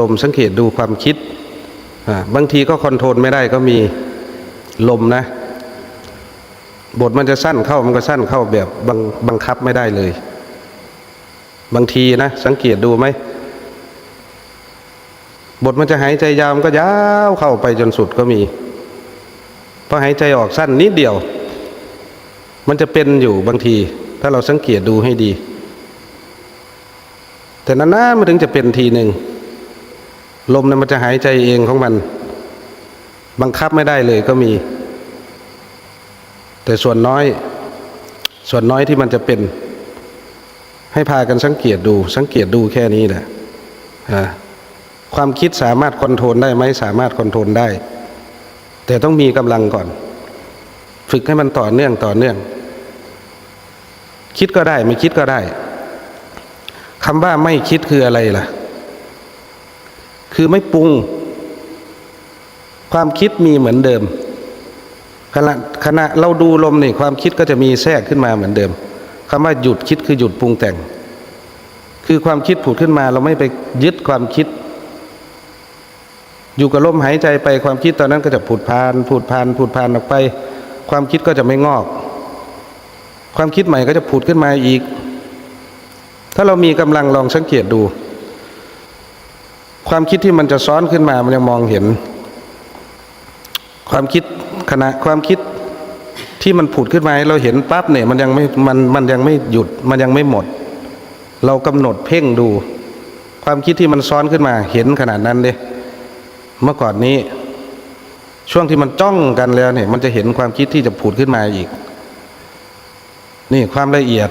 ลมสังเกตดูความคิดบางทีก็คอนโทรลไม่ได้ก็มีลมนะ บทมันจะสั้นเข้ามันก็สั้นเข้าแบบบังบังคับไม่ได้เลย บางทีนะ สังเกตดูไหมบทมันจะหายใจยาวมันก็ยาวเข้าไปจนสุดก็มีพอหายใจออกสั้นนิดเดียว มันจะเป็นอยู่บางที ถ้าเราสังเกตดูให้ดี แต่นานๆมันถึงจะเป็นทีหนึ่ง ลมเนี่ยมันจะหายใจเองของมัน บังคับไม่ได้เลยก็มี แต่ส่วนน้อย ส่วนน้อยที่มันจะเป็น ให้พากันสังเกตดู สังเกตดูแค่นี้แหละความคิดสามารถคอนโทรลได้ไหมสามารถคอนโทรลได้ แต่ต้องมีกำลังก่อน ฝึกให้มันต่อเนื่องต่อเนื่อง คิดก็ได้ไม่คิดก็ได้คำว่าไม่คิดคืออะไรล่ะ คือไม่ปรุง ความคิดมีเหมือนเดิม ขณะขณะเราดูลมนี่ความคิดก็จะมีแทรกขึ้นมาเหมือนเดิมคำว่าหยุดคิดคือหยุดปรุงแต่ง คือความคิดผุดขึ้นมาเราไม่ไปยึดความคิด อยู่กับลมหายใจไปความคิดตอนนั้นก็จะผุดพานผุดพานผุดพานออกไป ความคิดก็จะไม่งอก ความคิดใหม่ก็จะผุดขึ้นมาอีก ถ้าเรามีกำลังลองสังเกตดู ความคิดที่มันจะซ้อนขึ้นมามันยังมองเห็น ความคิดขณะความคิดที่มันผุดขึ้นมาให้เราเห็นปั๊บเนี่ยมันยังไม่มันมันยังไม่หยุดมันยังไม่หมด เรากำหนดเพ่งดู ความคิดที่มันซ้อนขึ้นมา เห็นขนาดนั้นเลยเมื่อก่อนนี้ ช่วงที่มันจ้องกันแล้วเนี่ย มันจะเห็นความคิดที่จะผุดขึ้นมาอีก นี่ความละเอียด